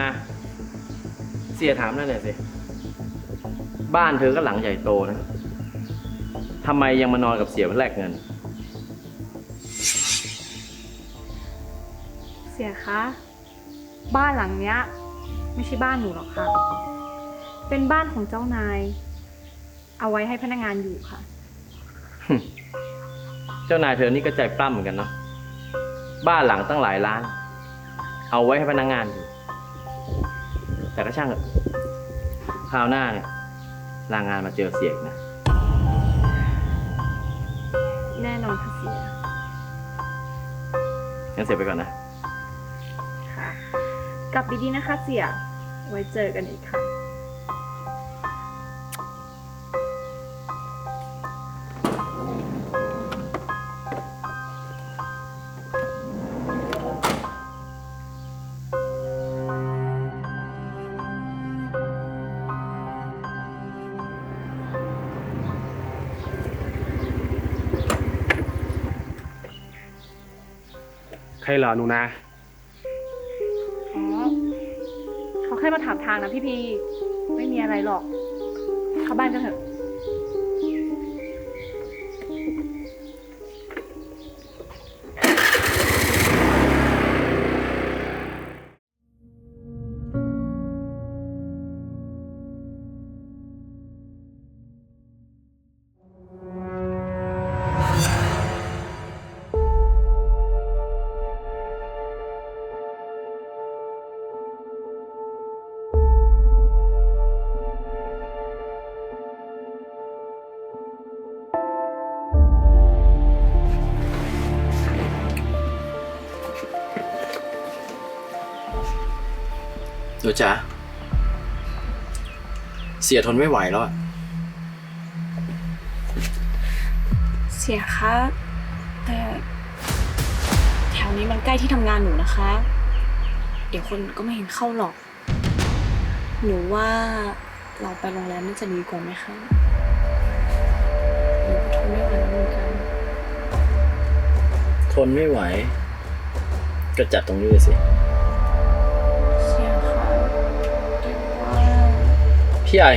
นาเสียถามนั่นหน่อยสิ บ้านเธอก็หลังใหญ่โตนะทำไมยังมานอนกับเสียเพื่อแลกเงิน เสียคะ บ้านหลังเนี้ย ไม่ใช่บ้านหนูหรอกค่ะ เป็นบ้านของเจ้านาย เอาไว้ให้พนักงานอยู่ค่ะ เจ้านายเธอนี่ก็ใจปล้ำเหมือนกันเนาะ บ้านหลังตั้งหลายล้าน เอาไว้ให้พนักงานอยู่ แต่ก็ช่างเถอะคราวหน้าเนี่ยลางานมาเจอเสียอีกนะ แน่นอนค่ะเสีย งั้นเสียไปก่อนนะค่ะกลับดีๆนะคะเสีย ไว้เจอกันอีกค่ะ ใช่เหรอหนูนาอ๋อเขาแค่มาถามทางนะพี่พี ไม่มีอะไรหรอก เข้าบ้านกันเถอะ หนูจ๋าเสียทนไม่ไหวแล้วอะเสียคะแต่แถวนี้มันใกล้ที่ทำงานหนูนะคะ เดี๋ยวคนก็ไม่เห็นเข้าหรอก หนูว่าเราไปโรงแรมน่าจะดีกว่าไหมคะหนูก็ทนไม่ไหวแล้วเหมือนกัน ทนไม่ไหว ก็จัดตรงนี้เลยสิ ที่ไอ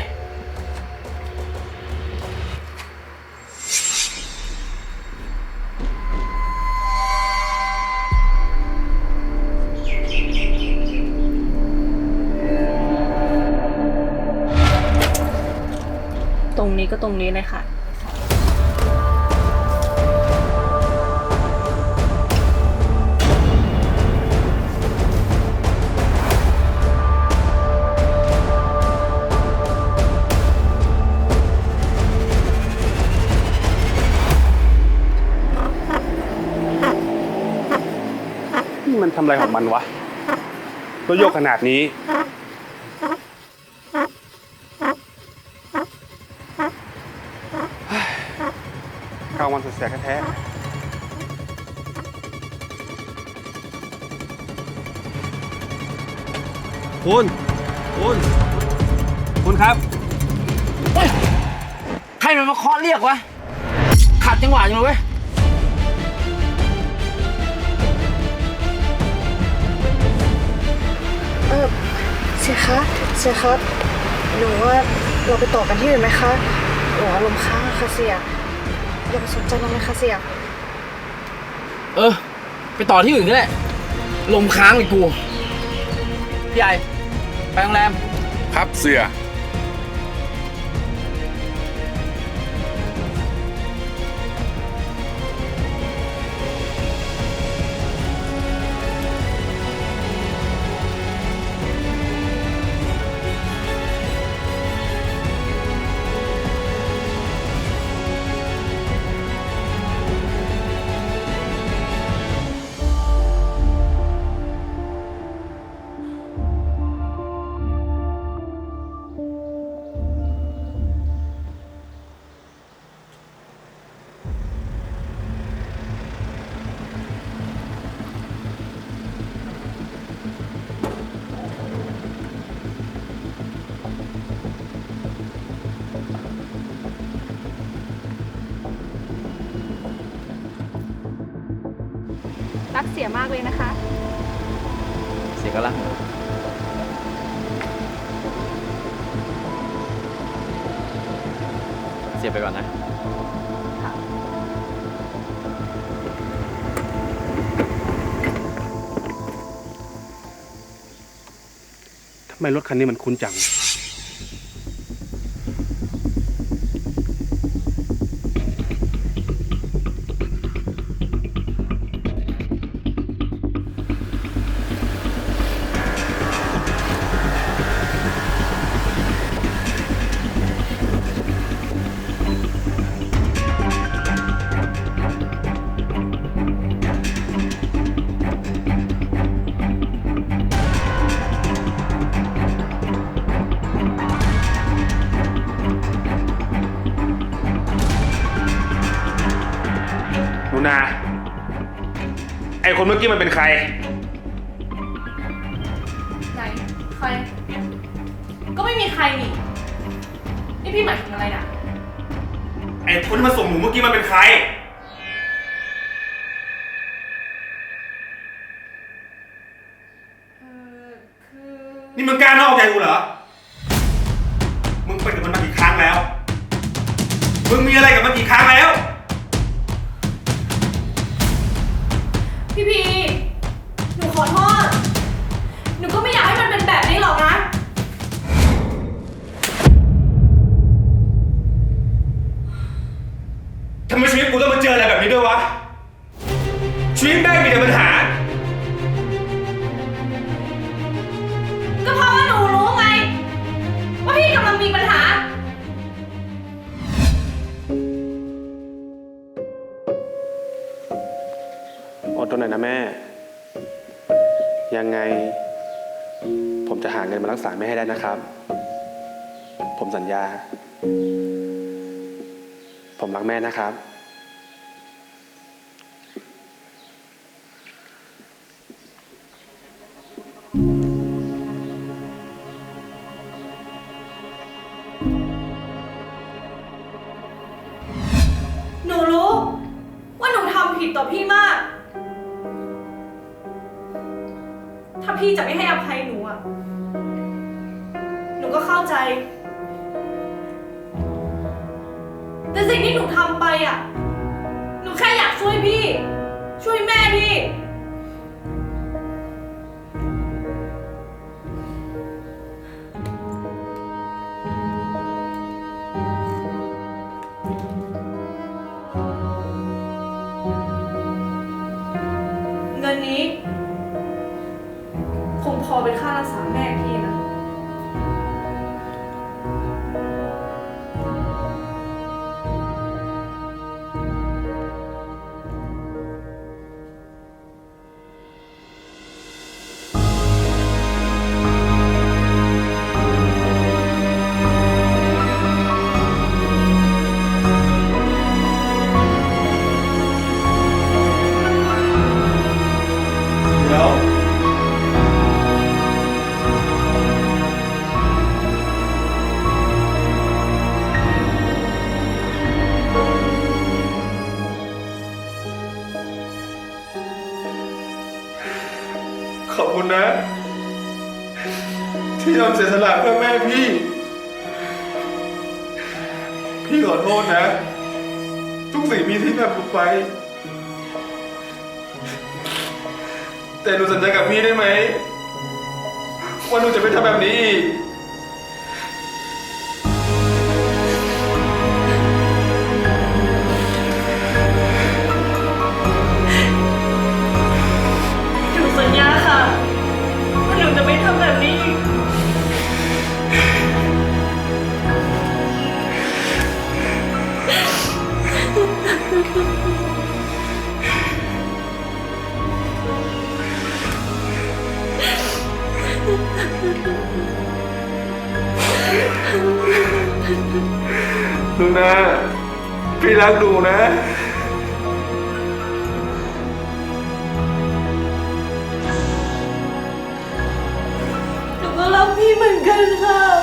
ตรงนี้ก็ตรงนี้เลยค่ะ ทำอะไรของมันวะรถโยกขนาดนี้ กลางวันแสกๆแท้ๆคุณ คุณ คุณครับ ใครมันมาเคาะเรียกวะ ขัดจังหวะจังเลยเว้ย คะเสียครับ หนูว่าเราไปต่อกันที่อื่นไหมคะหนูอารมณ์ค้างอะค่ะเสียอย่าไปสนใจมันเลยค่ะเสียเออ ไปต่อที่อื่นก็ได้ลมค้างเลยกูพี่ไอไปโรงแรม ครับเสีย เสียมากเลยนะคะ เสียก็ลักเสียไปก่อนนะทำไมรถคันนี้มันคุ้นจัง คนเมื่อกี้มันเป็นใคร ไหนใคร ก็ไม่มีใครนี่ นี่พี่หมายถึงอะไรนะไอคนที่มาส่งหนูเมื่อกี้มันเป็นใคร เออคือนี่มึงกล้านอกใจกูเหรอ มึงไปกับมันมากี่ครั้งแล้ว มึงมีอะไรกับมันกี่ครั้งแล้ว พี่พีหนูขอโทษ ดทนหน่อยนะแม่ ยังไง ผมจะหาเงินมารักษาแม่ให้ได้นะครับ ผมสัญญา ผมรักแม่นะครับ แต่สิ่งที่หนูทำไปอะ หนูแค่อยากช่วยพี่ ช่วยแม่พี่ เงินนี้ คงพอเป็นค่ารักษาแม่พี่ คุณนะ ที่ยอมเสียสละเพื่อแม่พี่ พี่ขอโทษนะ ทุกสิ่งมีที่แบบไป แต่หนูสัญญากับพี่ได้ไหมว่าหนูจะไม่ทำแบบนี้อีก หนูนะพี่รักหนูนะหนูก็รักพี่เหมือนกันค่ะ